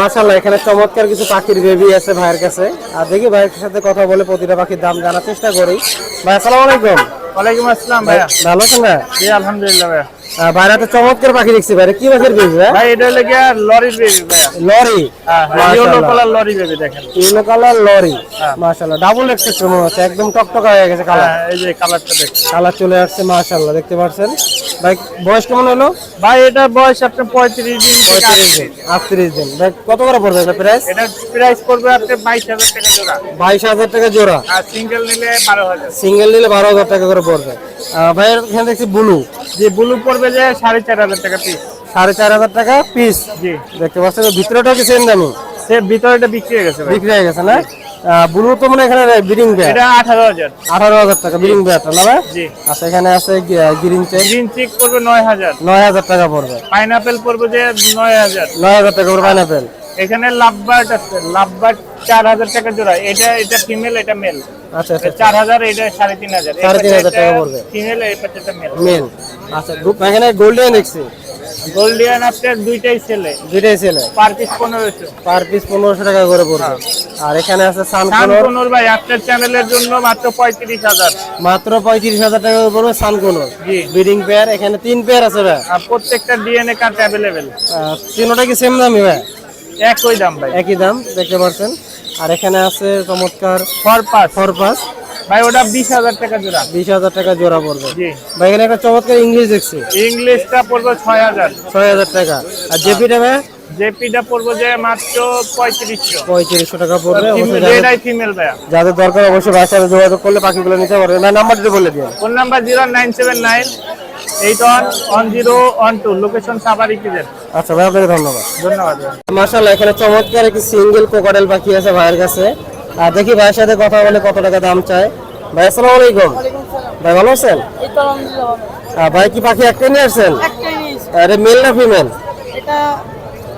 মাশাল্লাহ এখানে চমৎকার কিছু পাখির বেবি আছে ভাইয়ের কাছে। আর দেখি ভাইয়ের সাথে কথা বলে প্রতিটা পাখির দাম জানার চেষ্টা করি। ভাই আসসালামু আলাইকুম। ওয়ালাইকুম আসসালাম ভাইয়া। ভালো আছেন জি আলহামদুলিল্লাহ ভাইয়া। ভাইরা তো চমৎকার পাখি দেখছি ভাই কি পাখির বেবি ভাই? ভাই এটা হলো গিয়া লরির বেবি ভাইয়া। লরি? হ্যাঁ ইয়েলো কালার লরি বেবি দেখেন। ইয়েলো কালার লরি ডাবল এক্সেস মনে হচ্ছে একদম টকটকা হয়ে গেছে কালার হ্যাঁ এই যে কালারটা দেখেন কালার চলে আসছে মাশাল্লাহ দেখতে পাচ্ছেন? ভাই বয়স কেমন হলো? ভাই এটা বয়স আপনার পঁয়ত্রিশ দিন পঁয়ত্রিশ দিন আটত্রিশ দিন। ভাই কত করে পড়বে এটা প্রাইস এটা প্রাইস পড়বে আপনার বাইশ হাজার টাকা জোড়া। বাইশ হাজার টাকা জোড়া। আর সিঙ্গেল নিলে বারো হাজার। সিঙ্গেল নিলে বারো হাজার টাকা করে পড়বে। এখানে দেখছি ব্লু যে ব্লু পড়বে যে সাড়ে চার হাজার টাকা পিস সাড়ে চার হাজার টাকা পিস জি। দেখতে পাচ্ছেন ভিতরেটা কি সেম দামি? সে ভিতরেটা বিক্রি হয়ে গেছে বিক্রি হয়ে গেছে না? ব্লু তো মানে এখানে বিডিং ব্যাট এটা আঠারো হাজার। আঠারো হাজার টাকা বিডিং ব্যাট না ভাই? জি। আচ্ছা এখানে আছে গ্রিন চেক। গ্রিন চিক পড়বে নয় হাজার। নয় হাজার টাকা পড়বে। পাইনাপেল পড়বে যে নয় হাজার। নয় হাজার টাকা পড়বে পাইনাপেল। এখানে লাভ লাভবার্ড আছে লাভ লাভবার্ড চার হাজার টাকা জোড়া। এটা এটা ফিমেল এটা মেল আচ্ছা আচ্ছা চার হাজার এটা সাড়ে তিন হাজার সাড়ে তিন হাজার টাকা পড়বে। ফিমেল এই পাশেটা মেল মেল আচ্ছা এখানে গোল্ডেন দেখছি গোল্ডিয়ান আপনার দুইটাই ছেলে। দুইটাই ছেলে। পার পিস পনেরোশো। পার পিস পনেরোশো টাকা করে পড়বে। আর এখানে আছে সানকোনর ভাই আপনার চ্যানেলের জন্য মাত্র পঁয়ত্রিশ হাজার। মাত্র পঁয়ত্রিশ হাজার টাকা করে পড়বে সানকোনর ব্রিডিং পেয়ার এখানে তিন পেয়ার আছে ভাই। আর প্রত্যেকটা ডিএনএ কার্ড অ্যাভেলেবেল তিনোটা কি সেম দামি ভাই? একই দাম ভাই। একই দাম দেখতে পাচ্ছেন। আর এখানে আছে চমৎকার ফর পাস। ফরপাস ভাই ওটা বিশ হাজার টাকা জোড়া। বিশ হাজার টাকা জোড়া পড়বে। ভাই এখানে একটা চমৎকার ইংলিশ দেখছি। ইংলিশটা পড়বে ছয় হাজার। ছয় হাজার টাকা। আর জেপিটা ভাই? জেপিটা পড়বে যে মাত্র পঁয়ত্রিশশো। পঁয়ত্রিশশো টাকা পড়বে যাদের- এটাই ফিমেল ভাইয়া। যাদের দরকার অবশ্যই সাথে যোগাযোগ করলে পাখিগুলো নিতে পারবে। না নাম্বারটা বলে দিন। Phone number zero nine seven nine eight one one zero one two location সাবারি কিজের আচ্ছা ভাই আপনাকে ধন্যবাদ। ধন্যবাদ। ভাই। এখানে চমৎকার একটি সিঙ্গেল কোকাডেল পাখি আছে ভাইয়ের কাছে। আর দেখি ভাইয়ের সাথে কথা বলে কত টাকা দাম চায়। ভাই আসসালামু আলাইকুম। ভাই ভালো আছেন? ভাই কি পাখি একটাই নিয়ে আসছেন? আরে মেল না ফিমেল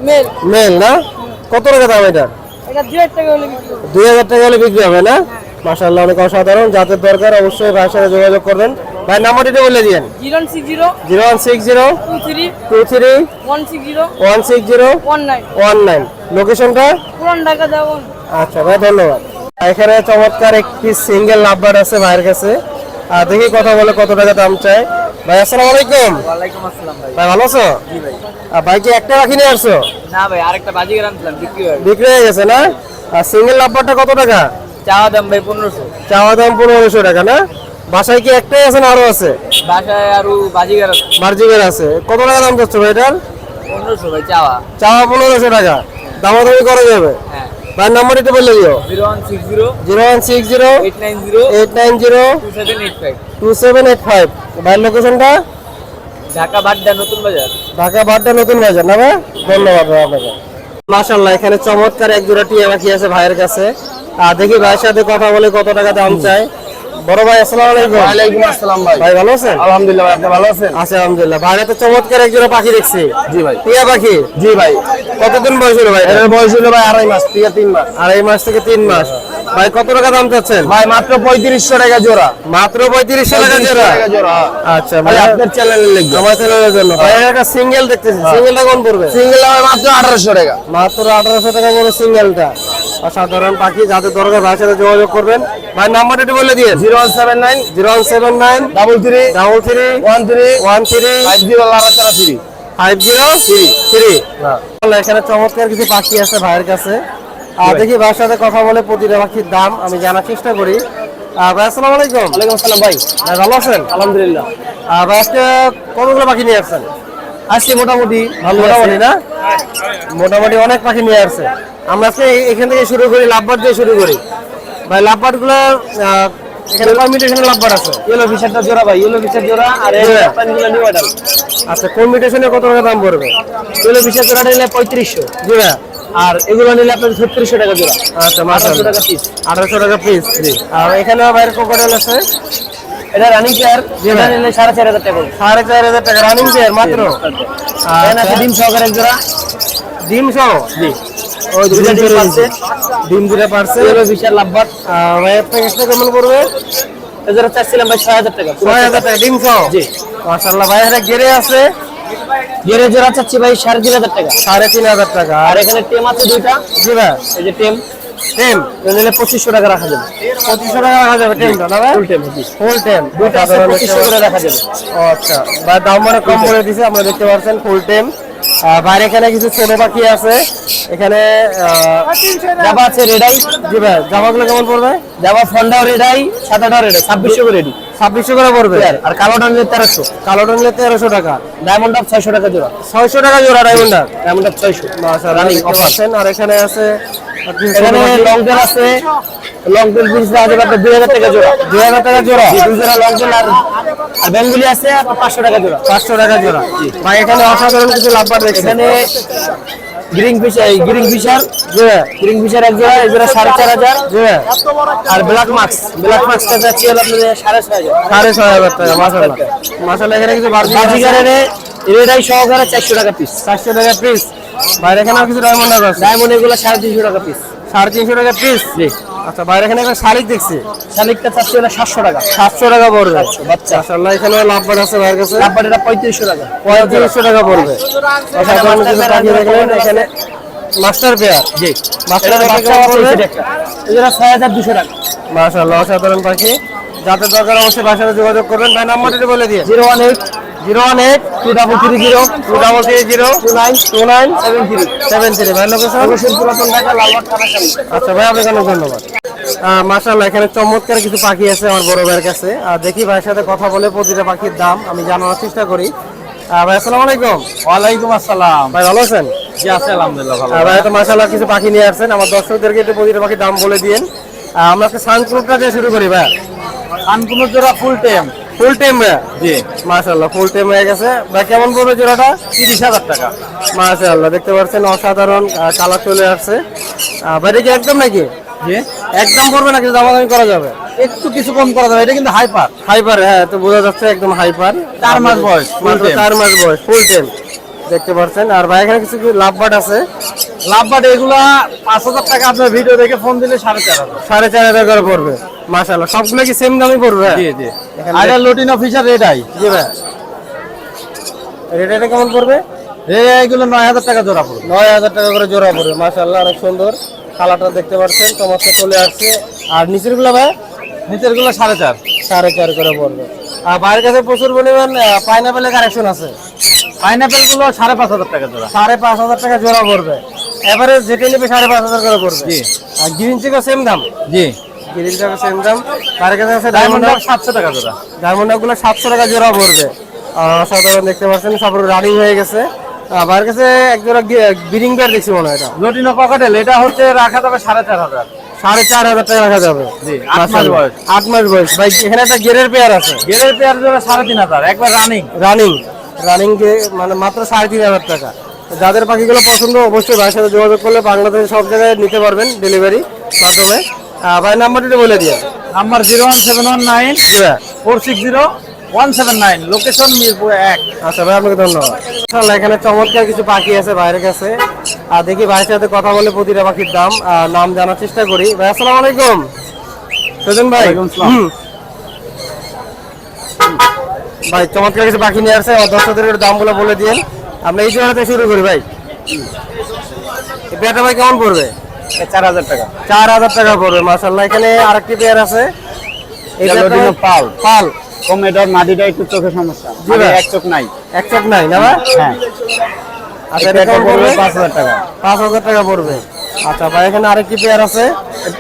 মেল মেল না? কত টাকা দাম এটা? এটা দুই হাজার টাকা হলে বিক্রি হবে। না? মাশাআল্লাহ অনেক অসাধারণ। যাদের দরকার অবশ্যই ভাইয়ের সাথে যোগাযোগ করবেন। ভাই নাম্বারটি বলে দিন zero six zero zero one six zero two three two three one six zero one six zero one nine. One nine লোকেশনটা? পুরান ঢাকা দেওয়ান আচ্ছা ভাই ধন্যবাদ। এখানে চমৎকার একটি সিঙ্গেল লাভবার আছে ভাইয়ের কাছে। আর দেখি কথা বলে কত টাকা দাম চাই ভাই আসসালামু আলাইকুম। ওয়ালাইকুম আসসালাম ভাই। ভাই ভালো আছো? জি ভাই। আর ভাই কি একটা রাখি নিয়ে আসছো? না ভাই আরেকটা বাজিগার আনছিলাম বিক্রি বিক্রি হয়ে গেছে না? আর সিঙ্গেল লাভবারটা কত টাকা? চাওয়া দাম ভাই পনেরোশো। চাওয়া দাম পনেরোশো টাকা না? বাসায় কি একটাই আছে না আরও আছে? বাসায় আরও বাজিগার আছে। মার্জিবের আছে। কত টাকা দাম করছ ভাই এটার? পনেরোশো ভাই চাওয়া। চাওয়া পনেরোশো টাকা। দামাদামি করা যাবে? হ্যাঁ। ভাই নাম্বার একটু বলে দিও। Zero one six zero. Zero one six zero. Eight nine zero. Eight nine zero. Two seven eight five. Two seven eight five. ভাইয়ের লোকেশনটা? ঢাকা বাড্ডা নতুন বাজার। ঢাকা বাড্ডা নতুন বাজার না ভাই? ধন্যবাদ ভাই আপনাকে। মাশাল্লাহ এখানে চমৎকার এক জোড়া টিয়া পাখি আছে ভাইয়ের কাছে। আর দেখি ভাইয়ের সাথে কথা বলে কত টাকা দাম চাই বড় ভাই আসসালামু আলাইকুম। ওয়ালাইকুম আসসালাম ভাই। ভাই ভালো আছেন? আলহামদুলিল্লাহ ভাই আপনি ভালো আছেন? আচ্ছা আলহামদুলিল্লাহ। ভাইরা তো চমৎকার এক পাখি দেখছি। জি ভাই। টিয়া পাখি? জি ভাই। কতদিন বয়স হলো ভাই এর বয়স হলো ভাই আড়াই মাস থেকে তিন মাস। আড়াই মাস থেকে তিন মাস। ভাই কত টাকা দাম চাচ্ছেন? ভাই মাত্র পঁয়ত্রিশশো টাকা জোড়া। মাত্র পঁয়ত্রিশশো টাকা জোড়া? আচ্ছা ভাই ভাই আপনার চ্যানেলে লিখব আমার চ্যানেলের জন্য। ভাই একটা সিঙ্গেল দেখতেছি। সিঙ্গেলটা কোন পড়বে? সিঙ্গেল মাত্র আঠারোশো টাকা। মাত্র আঠারোশো টাকা করে সিঙ্গেলটা অসাধারণ পাখি যাদের দরকার ভাইয়ের সাথে যোগাযোগ করবেন। ভাই নাম্বারটা একটু বলে দিয়ে zero one seven nine. Zero one seven nine. Double three double three one three one three five zero three five zero three three এখানে চমৎকার কিছু পাখি আছে ভাইয়ের কাছে। আর দেখি ভাইয়ের সাথে কথা বলে প্রতিটা পাখির দাম আমি জানার চেষ্টা করি। ভাই আসসালামু আলাইকুম। ওয়ালাইকুম আসসালাম ভাই। ভাই ভালো আছেন? আলহামদুলিল্লাহ। আর ভাই আজকে কতগুলো পাখি নিয়ে আসছেন? আজকে মোটামুটি ভালো মোটামুটি না? মোটামুটি অনেক পাখি নিয়ে আসছে। আমরা আজকে এখান থেকে শুরু করি লাভবার দিয়ে শুরু করি। ভাই লাভবারগুলো এখানে কম্পিটিশনের লাভবার আছে। ইয়েলো ফিশারটা জোড়া ভাই ইয়েলো ফিশার জোড়া আর এই। নিউ অর্ডার আচ্ছা কম্পিটিশনে কত টাকা দাম পড়বে? ইয়েলো ফিশার জোড়াটা নিলে পঁয়ত্রিশশো। জি ভাই আর এগুলো নিলে আপনার ছত্রিশশো টাকা জোড়া। আচ্ছা আঠারোশো টাকা পিস আঠারোশো টাকা পিস আর এখানে বাইরের কোকোডাল আছে? এটা রানিং চেয়ার যেটা নিলে সাড়ে চার হাজার টাকা। সাড়ে চার হাজার টাকা রানিং চেয়ার মাত্র? আছে আচ্ছা। ডিম সহকারে এক জোড়া। ডিম সহ? জি। ওই দুইটা ডিম ডিম পারছে। ডিম দুটা পারছে। ইয়েলো ফিশার লাভবার ভাইয়ের প্যাকেজটা কেমন পড়বে? এজোড়া চাচ্ছিলাম ভাই টাকা। টাকা ডিম সহ জি। মাশাআল্লাহ ভাই এটা গেরে আছে। গেরে জোড়া চাচ্ছি ভাই সাড়ে তিন হাজার টাকা। সাড়ে তিন হাজার টাকা। আর এখানে টেম আছে দুইটা। জি ভাই। এই যে টেম। টেম। নিলে পঁচিশশো টাকা রাখা যাবে। পঁচিশশো টাকা রাখা যাবে টেমটা না ভাই? ফুল টেম ফুল টেম। দুইটা পঁচিশশো করে রাখা যাবে। আচ্ছা। ভাই দাম মানে কম করে দিছে আপনারা দেখতে পাচ্ছেন ফুল টেম। বাইরে এখানে কিছু ছোট পাখি আছে। এখানে জাবা আছে রেডাই জি ভাই জামাগুলো কেমন পড়বে? জাবা ফন্ডাও রেডাই সাদাটাও রেডাই ছাব্বিশশো করে রেডি ছাব্বিশশো করে পড়বে? আর কালোটা নিলে তেরোশো। কালোটা নিলে তেরোশো টাকা। ডায়মন্ড আপ ছয়শো টাকা জোড়া। ছয়শো টাকা জোড়া ডায়মন্ড আপ ছয়শো। রানিং অপারেশন আর এখানে আছে এখানে লং আছে। লং টেল পিস আছে আপনার দুই হাজার টাকা জোড়া। দুই হাজার টাকা জোড়া। দুই জোড়া লং টেল আর আর বেঙ্গুলি আছে আপনার পাঁচশো টাকা জোড়া। পাঁচশো টাকা জোড়া। ভাই এখানে অসাধারণ কিছু লাভবার দেখছেন এখানে গ্রিং ফিশার গ্রিং ফিশার গ্রিং ফিশার এক জোড়া জোড়া সাড়ে চার হাজার। আর ব্ল্যাক মার্কস ব্ল্যাক মার্কসটা যাচ্ছে আপনাদের সাড়ে ছয় হাজার। সাড়ে ছয় হাজার টাকা মাসাল্লাহ মাসাল্লাহ এখানে কিছু বাজিগারের রেডাই সহকারে চারশো টাকা পিস চারশো টাকা পিস বাইরে এখানে কিছু ডায়মন্ড আছে? ডায়মন্ড এগুলো সাড়ে তিনশো টাকা পিস সাড়ে তিনশো টাকা পিস আচ্ছা বাইরে এখানে একটা শালিক দেখছি। শালিকটা চাচ্ছে হলো সাতশো টাকা। সাতশো টাকা পড়বে। বাচ্চা। এখানে লাভবার আছে ভাইয়ের কাছে। এটা পঁয়ত্রিশশো টাকা। পঁয়ত্রিশশো টাকা পড়বে। দেখলেন এখানে মাস্টার পেয়ার। জি। মাস্টার এটা ছয় হাজার দুশো টাকা। মাসাল্লাহ অসাধারণ পাখি। যাদের দরকার অবশ্যই বাসায় যোগাযোগ করবেন। ভাই নাম্বারটি বলে দিয়ে zero one eight zero one eight two double three zero two double three zero two nine two nine seven three seven three ভাই লোকেশন অবশ্যই পুরাতন ঢাকা লালবাগ আচ্ছা ভাই আপনাকে অনেক ধন্যবাদ। মাসাল্লাহ এখানে চমৎকার কিছু পাখি আছে আমার বড় ভাইয়ের কাছে। আর দেখি ভাইয়ের সাথে কথা বলে প্রতিটা পাখির দাম আমি জানানোর চেষ্টা করি। ভাই আসসালামু আলাইকুম। ওয়ালাইকুম আসসালাম। ভাই ভালো আছেন? জি আছে আলহামদুলিল্লাহ ভালো। ভাই তো মাসাল্লাহ কিছু পাখি নিয়ে আসছেন। আমার দর্শকদেরকে একটু প্রতিটা পাখির দাম বলে দিন আমরা একটা সানক্রুপটা দিয়ে শুরু করি ভাই। জোড়া ফুল টাইম ফুল টাইম জি। মাসাল্লাহ ফুল টাইম হয়ে গেছে। ভাই কেমন পড়বে জোড়াটা? তিরিশ হাজার টাকা। মাসাল্লাহ দেখতে পাচ্ছেন অসাধারণ কালার চলে আসছে। ভাই কি একদম নাকি? জি। একদম পড়বে নাকি? দামাদামি করা যাবে? একটু কিছু কম করা যাবে এটা কিন্তু হাইপার হাইপার হ্যাঁ তো বোঝা যাচ্ছে একদম হাইপার চার মাস বয়স, মাত্র চার মাস বয়স ফুল টেম দেখতে পাচ্ছেন। আর ভাই এখানে কিছু লাভ বাট আছে? লাভবাট এগুলা পাঁচ হাজার টাকা আপনার ভিডিও দেখে ফোন দিলে সাড়ে চার হাজার। সাড়ে চার হাজার করে পড়বে। মাশাল্লাহ সবগুলো কি সেম দামই পড়বে? জি জি। এখানে আর অফিসার রেড আই। জি ভাই। এটা কেমন পড়বে? রেড নয় হাজার টাকা জোড়া পড়বে। নয় হাজার টাকা করে জোড়া পড়বে মাশাল্লাহ অনেক সুন্দর। কালারটা দেখতে পাচ্ছেন চমৎকার চলে আসছে। আর নিচেরগুলো ভাই? নিচেরগুলো সাড়ে চার। সাড়ে চার করে পড়বে। আর বাইরের কাছে প্রচুর পরিমাণ পাইনাপেলের কালেকশন আছে। পাইনাপেলগুলো সাড়ে পাঁচ হাজার টাকা জোড়া। সাড়ে পাঁচ হাজার টাকা জোড়া পড়বে। এবারে যেটা নেবে সাড়ে পাঁচ হাজার করে পড়বে। জি। আর গ্রিন চিকও সেম দাম। জি। সেম দাম তার কাছে আছে ডায়মন্ড সাতশো টাকা জোড়া ডায়মন্ডগুলো সাতশো টাকা জোড়া পড়বে। আর সাধারণ দেখতে পাচ্ছেন সব রানিং হয়ে গেছে। আমার কাছে এক জোড়া বিরিং বেয়ার দেখছি মনে হয় এটা। লটিনো ককাটেল এটা হচ্ছে রাখা যাবে সাড়ে চার হাজার। সাড়ে চার হাজার টাকা রাখা যাবে। আট মাস। বয়স। ভাই এখানে একটা গেরের পেয়ার আছে। গেরের পেয়ার জোড়া সাড়ে তিন হাজার একবার রানিং রানিং রানিং মানে মাত্র সাড়ে তিন হাজার টাকা। যাদের পাখিগুলো পছন্দ অবশ্যই ভাইয়ের সাথে যোগাযোগ করলে বাংলাদেশের সব জায়গায় নিতে পারবেন ডেলিভারি মাধ্যমে। ভাই নাম্বারটি বলে দিয়ে number zero one seven one nine four six zero one seven nine location Mirpur এক। আচ্ছা ভাই আপনাকে ধন্যবাদ। এখানে চমৎকার কিছু পাখি আছে বাইরের কাছে। আর দেখি ভাইয়ের সাথে কথা বলে প্রতিটা পাখির দাম আর নাম জানার চেষ্টা করি। ভাই আসসালামু আলাইকুম। সজন ভাই। ভাই চমৎকার কিছু পাখি নিয়ে আসছে। আমার দর্শকদের দামগুলো বলে দিন আমরা এই জোড়াতে শুরু করি ভাই। পেয়ারটা ভাই কেমন পড়বে? চার হাজার টাকা। চার হাজার টাকা পড়বে মাসাল্লাহ এখানে আরেকটি পেয়ার আছে। পাল। পাল। কম এটার মাটিটা একটু চোখের সমস্যা। এক চোখ নাই। এক চোখ নাই না হ্যাঁ। আচ্ছা এটা পড়বে পাঁচ হাজার টাকা। পাঁচ হাজার টাকা পড়বে। আচ্ছা ভাই এখানে আরেকটি পেয়ার আছে।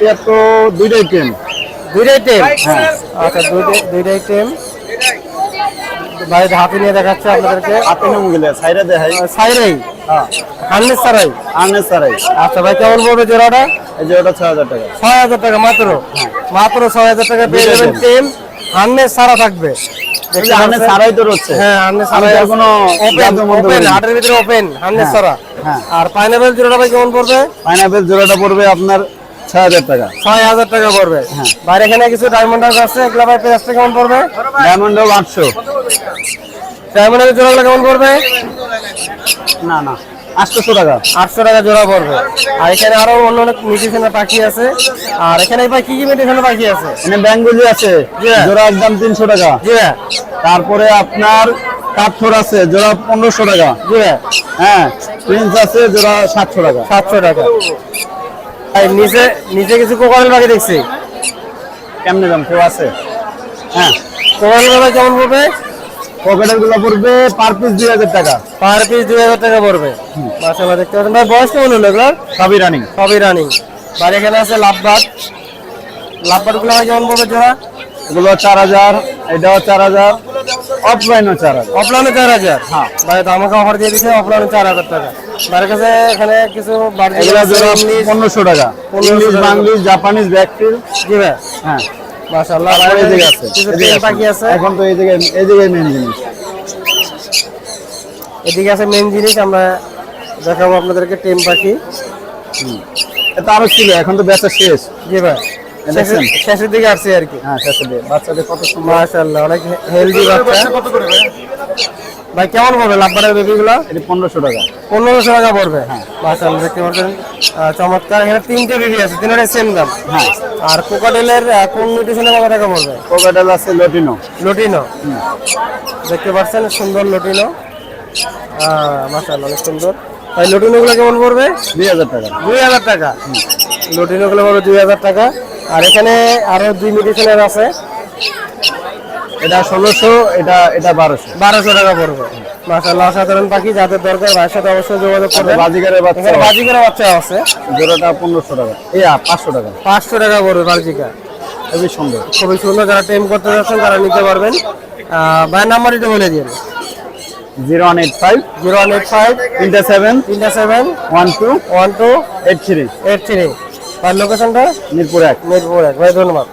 এটা তো দুইটাই টেন দুইটাই টেম হ্যাঁ। আচ্ছা দুইটাই দুইটাই টেম ভাই হাতে নিয়ে দেখাচ্ছে আপনাদেরকে। হাতে নেমে গেলে সাইডে দেখাই। সাইরাই? হ্যাঁ। সারাই সারাই আচ্ছা ভাই কেমন পড়বে জোড়াটা? এই যে ছয় হাজার টাকা। ছয় হাজার টাকা মাত্র? মাত্র ছয় হাজার টাকা পেয়ে যাবেন টেম হান্ড্রেড সারা থাকবে। দেখতে সারাই তো রচ্ছে হ্যাঁ হান্ড্রেড আমি কোনো ওপেন ওপেন হাটের ভিতরে ওপেন হ্যাঁ, সারা। হ্যাঁ। আর পাইনাপেল জোড়াটা ভাই কেমন পড়বে? পাইনাপেল জোড়াটা পড়বে আপনার ছয় হাজার টাকা। ছয় হাজার টাকা পড়বে। হ্যাঁ। বাইরে এখানে কিছু ডায়মন্ড আছে? এগুলো ভাই প্রাইসটা কেমন পড়বে? ডায়মন্ড আটশো। ডায়মন্ডের জোড়াগুলো কেমন পড়বে? না না আটশোশো টাকা। আটশো টাকা জোড়া পড়বে। আর এখানে আরও অন্য অনেক মেডিসিনের পাখি আছে। আর এখানে ভাই কি কি মেডিসিনের পাখি আছে? এখানে ব্যাঙ্গুলি আছে জোড়া একদম তিনশো টাকা। জি। তারপরে আপনার কাঠোর আছে জোড়া পনেরোশো টাকা। জি। হ্যাঁ প্রিন্স আছে জোড়া সাতশো টাকা। সাতশো টাকা। নিচে নিচে কিছু কোকারেল পাখি দেখছি। কেমনে দাম? কেউ আছে? হ্যাঁ। কোকারেল কেমন পড়বে? পকেটেরগুলো পড়বে পার পিস দুই হাজার টাকা। পার পিস দুই হাজার টাকা পড়বে। মাসাল্লাহ দেখতে পাচ্ছেন ভাই বয়স কেমন হলো এগুলোর? সবই রানিং সবই রানিং আর এখানে আছে লাভবাদ। লাভবাদগুলো কেমন পড়বে জোড়া? এগুলো চার হাজার এটাও চার হাজার অফলাইনও চার হাজার। অফলাইনে চার হাজার? হ্যাঁ। ভাই তো আমাকে অফার দিয়ে দিচ্ছে অফলাইনে চার হাজার টাকা। ভাইয়ের কাছে এখানে কিছু এগুলো জোড়া পনেরোশো টাকা। 1500 ইংলিশ। বাংলিশ জাপানিজ ব্যাকফিল জি ভাই। হ্যাঁ। মাশাআল্লাহ আর এই দিকে আছে তেল আছে। এখন তো এই দিকে এই দিকে মেন জিনিস। এদিকে আছে মেন জিনিস আমরা দেখাবো আপনাদেরকে টেম পাখি। এটা আরও ছিল এখন তো বেচা শেষ। জি ভাই শেষের- দিকে আসছে আর কি। হ্যাঁ শেষের দিকে। বাচ্চাদের কত মাশাআল্লাহ অনেক হেলদি বাচ্চা। ভাই? কেমন পড়বে লাভবারের বেবিগুলো এটি পনেরোশো টাকা। পনেরোশো টাকা পড়বে? হ্যাঁ। মাশাআল্লাহ দেখতে পাচ্ছেন। চমৎকার এখানে তিনটে বেবি আছে তিনটে সেম দাম। হ্যাঁ। আর কোকাটেলের কোন নিউট্রিশনে কত টাকা পড়বে? কোকাটেল আছে লটিনো লটিনো দেখতে পাচ্ছেন সুন্দর লটিনো মাশাআল্লাহ অনেক সুন্দর। ভাই লটিনো গুলো কেমন পড়বে? দুই হাজার টাকা। দুই হাজার টাকা। লটিনো গুলো পড়বে দুই হাজার টাকা। আর এখানে আরও দুই মিউট্রিশনের আছে। এটা ষোলোশো এটা এটা বারোশো। বারোশো টাকা পড়বে। মাশাআল্লাহ অসাধারণ পাখি যাদের দরকার ভাইয়ের সাথে অবশ্যই যোগাযোগ করবেন। বাজিগারের বাচ্চা এখানে বাজিকার বাচ্চা আছে। জোড়াটা পনেরোশো টাকা। এই পাঁচশো টাকা। পাঁচশো টাকা পড়বে বাজিকা খুবই সুন্দর। খুবই সুন্দর যারা টেম করতে যাচ্ছেন তারা নিতে পারবেন। ভাইয়ের নাম্বার এটা বলে দিন। Zero one eight five. Zero one eight five. তিনটা সেভেন। তিনটা seven. One two. One two. Eight three. Eight three. আর লোকেশনটা মিরপুর এক। মিরপুর এক। ভাই ধন্যবাদ।